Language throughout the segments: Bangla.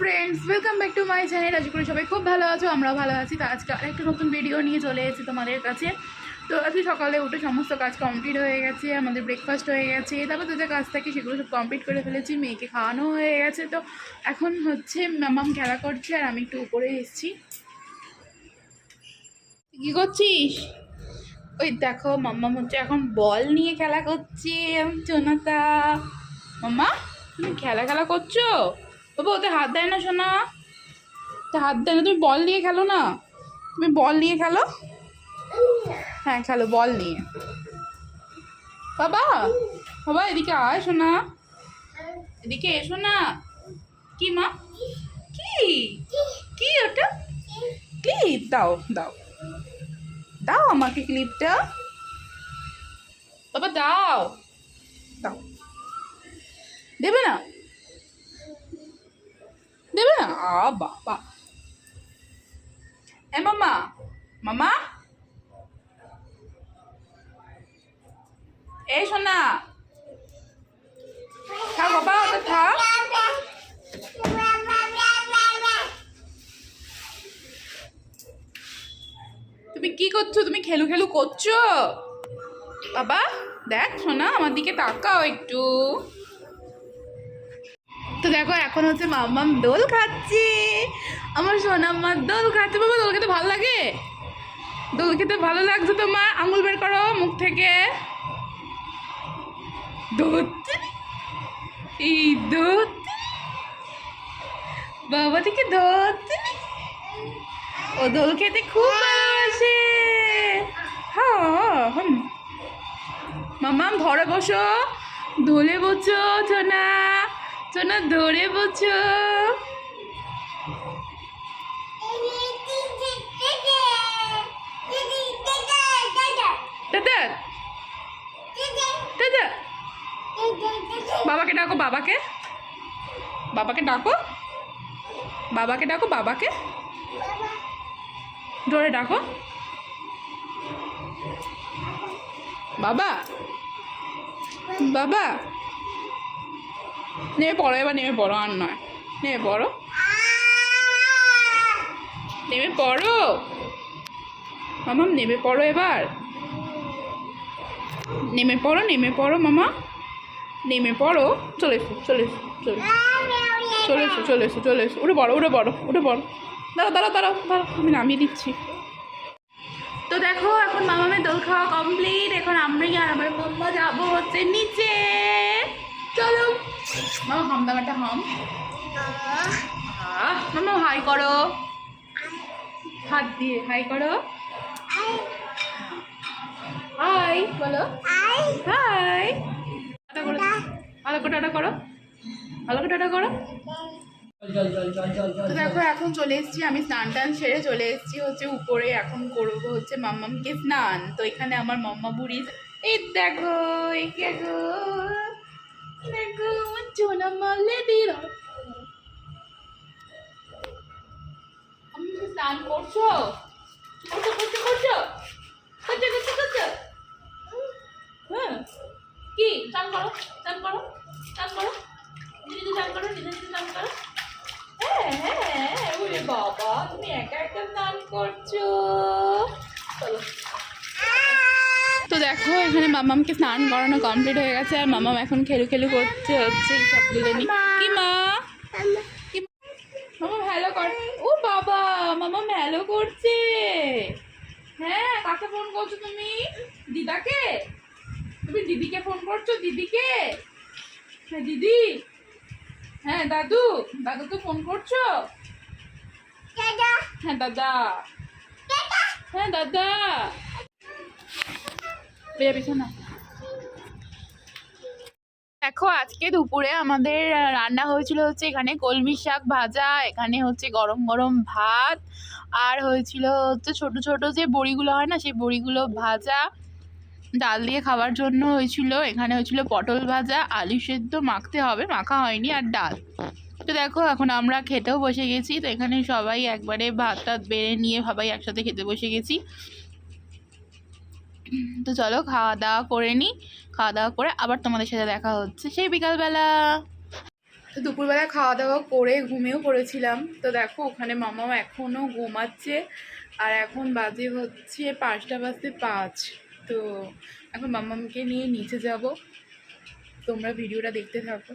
Friends welcome back to my channel আশা করে সবাই খুব ভালো আছো, আমরাও ভালো আছি। তো আজকে আরেকটা নতুন ভিডিও নিয়ে চলে এসেছি তোমাদের কাছে। তো আজকে সকালে উঠে সমস্ত কাজ কমপ্লিট হয়ে গেছে, আমাদের ব্রেকফাস্ট হয়ে গেছে, তারপর যে কাজ থাকে সেগুলো সব কমপ্লিট করে ফেলেছি, মেয়েকে খাওয়ানো হয়ে গেছে। তো এখন হচ্ছে মামাম খেলা করছে আর আমি একটু উপরে এসেছি। কী করছিস? ওই দেখো, মাম্মা হচ্ছে এখন বল নিয়ে খেলা করছে, চোনাতা। মাম্মা, তুমি খেলা খেলা করছ? বাবা, ওতে হাত দেয় না শোনা তো হাত দেয় না, তুমি বল নিয়ে খেলো না। তুমি বল নিয়ে খেলো? হ্যাঁ খেলো, বল নিয়ে। বাবা বাবা, এদিকে আয় শোনা এদিকে এসো না কি, মা? কি? কি ওটা? ক্লিপ, দাও দাও। দাও আমাকে ক্লিপটা। বাবা, দাও। দাও। দেবে না? দেবে না? আ, বাবা। এ মামা মামা এই শোনা থাক বাবা, ওটা থাক তুমি কি করছ? তুমি খেলু খেলু করছ? বাবা, দেখ শোনা আমার দিকে তাকাও একটু। তো দেখো, এখন হচ্ছে মাম্মাম দোল খাচ্ছে। আমার সোনাম্মার দোল খাচ্ছে। বাবা, দোল খেতে ভালো লাগে? দোল খেতে ভালো লাগছে তো, মা? আঙুল বের করো মুখ থেকে। এই ধরতে বাবা থেকে ধরতে ও দোল খেতে খুব ভালোবাসে। হ্যাঁ মাম্মাম ধরে বসো। দোলে বসো, সোনা। সোনা ধরে দাদা। বাবাকে ডাকো, বাবাকে। বাবাকে ডাকো। বাবাকে ডাকো, বাবাকে। ধরে ডাকো। বাবা। বাবা। নেমে পড়ো, এবার নেমে পড়ো, আর নয়। নেমে পড়ো। নেমে পড়ো। মামাম নেমে পড়ো এবার। নেমে পড়ো নেমে পড়ো, মামা। নেমে পড়ো। চলে এসো চলে এসো, চলে চলে এসো চলে এসো চলে এসো। উঠে পড়ো উঠে পড়ো উঠে পড়ো। দাঁড়াও দাঁড়াও দাঁড়াও দাঁড়াও, আমি নামিয়ে দিচ্ছি। তো দেখো, এখন মামামের দোল খাওয়া কমপ্লিট এখন আমরা আর আমার মাম্মা যাব হচ্ছে নিচে। চলো। মামা হাম দাম একটা হাম মামা হাই করো। হাত দিয়ে হাই করো। হাই। বলো। হাই। টাটা করো। ভালো করে টাটা করো। ভালো করে টাটা করো। তো দেখো এখন চলে এসেছি আমি স্নান টান সেরে চলে এসেছি হচ্ছে উপরে এখন করব হচ্ছে মাম্মামকে স্নান। তো এখানে আমার মাম্মা বুড়ি এই দেখো এই দেখো স্নান করছ করছ করছ করছ করছ করছ করছ হ্যাঁ কি? স্নান করো স্নান করো। তো দেখো এখানে মামামকে স্নান করানো কমপ্লিট হয়ে গেছে আর মামাম এখন খেলু খেলু করছে হচ্ছে সবগুলো নিয়ে। কি মা? মামা! হ্যালো কর ও বাবা মামা হ্যালো করছে। হ্যাঁ কাকে ফোন করছ তুমি? দিদাকে? তুমি দিদিকে ফোন করছ? দিদিকে? হ্যাঁ দিদি। হ্যাঁ দাদু দাদুকে ফোন করছ? হ্যাঁ দাদা! হ্যাঁ দাদা। দেখো, আজকে দুপুরে আমাদের রান্না হয়েছিল হচ্ছে এখানে কলমি শাক ভাজা, এখানে হচ্ছে গরম গরম ভাত, আর হয়েছিল হচ্ছে ছোট ছোট যে বড়িগুলো হয় না, সেই বড়িগুলো ভাজা। ডাল দিয়ে খাওয়ার জন্য হয়েছিল, এখানে হয়েছিল পটল ভাজা, আলু সেদ্ধ মাখতে হবে, মাখা হয়নি, আর ডাল। তো দেখো, এখন আমরা খেতেও বসে গেছি, তো এখানে সবাই একবারে ভাত টাত বেড়ে নিয়ে সবাই একসাথে খেতে বসে গেছি। তো চলো খাওয়া দাওয়া করে নিই খাওয়া দাওয়া করে আবার তোমাদের সাথে দেখা হচ্ছে সেই বিকালবেলা। তো দুপুরবেলা খাওয়া দাওয়া করে ঘুমিয়েও পড়েছিলাম। তো দেখো ওখানে মামাও এখনও ঘুমাচ্ছে আর এখন বাজে হচ্ছে পাঁচটা বাজতে পাঁচ। তো এখন মামাকে নিয়ে নিচে যাব। তোমরা ভিডিওটা দেখতে থাকো।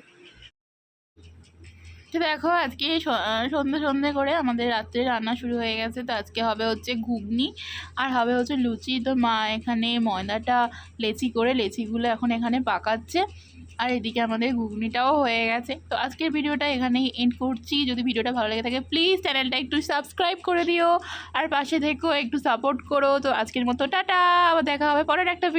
তো দেখো আজকে স- আহ, সন্ধে সন্ধে করে আমাদের রাত্রে রান্না শুরু হয়ে গেছে। তো আজকে হবে হচ্ছে ঘুগনি আর হবে হচ্ছে লুচি। তো মা এখানে ময়দাটা লেচি করে লেচিগুলো এখন এখানে পাকাচ্ছে আর এদিকে আমাদের ঘুগনিটাও হয়ে গেছে। তো আজকের ভিডিওটা এখানেই এন্ড করছি। যদি ভিডিওটা ভালো লেগে থাকে প্লিজ চ্যানেলটা একটু সাবস্ক্রাইব করে দিও। আর পাশে থেকেও একটু সাপোর্ট করো। তো আজকের মতো টাটা। আবার দেখা হবে পরের একটা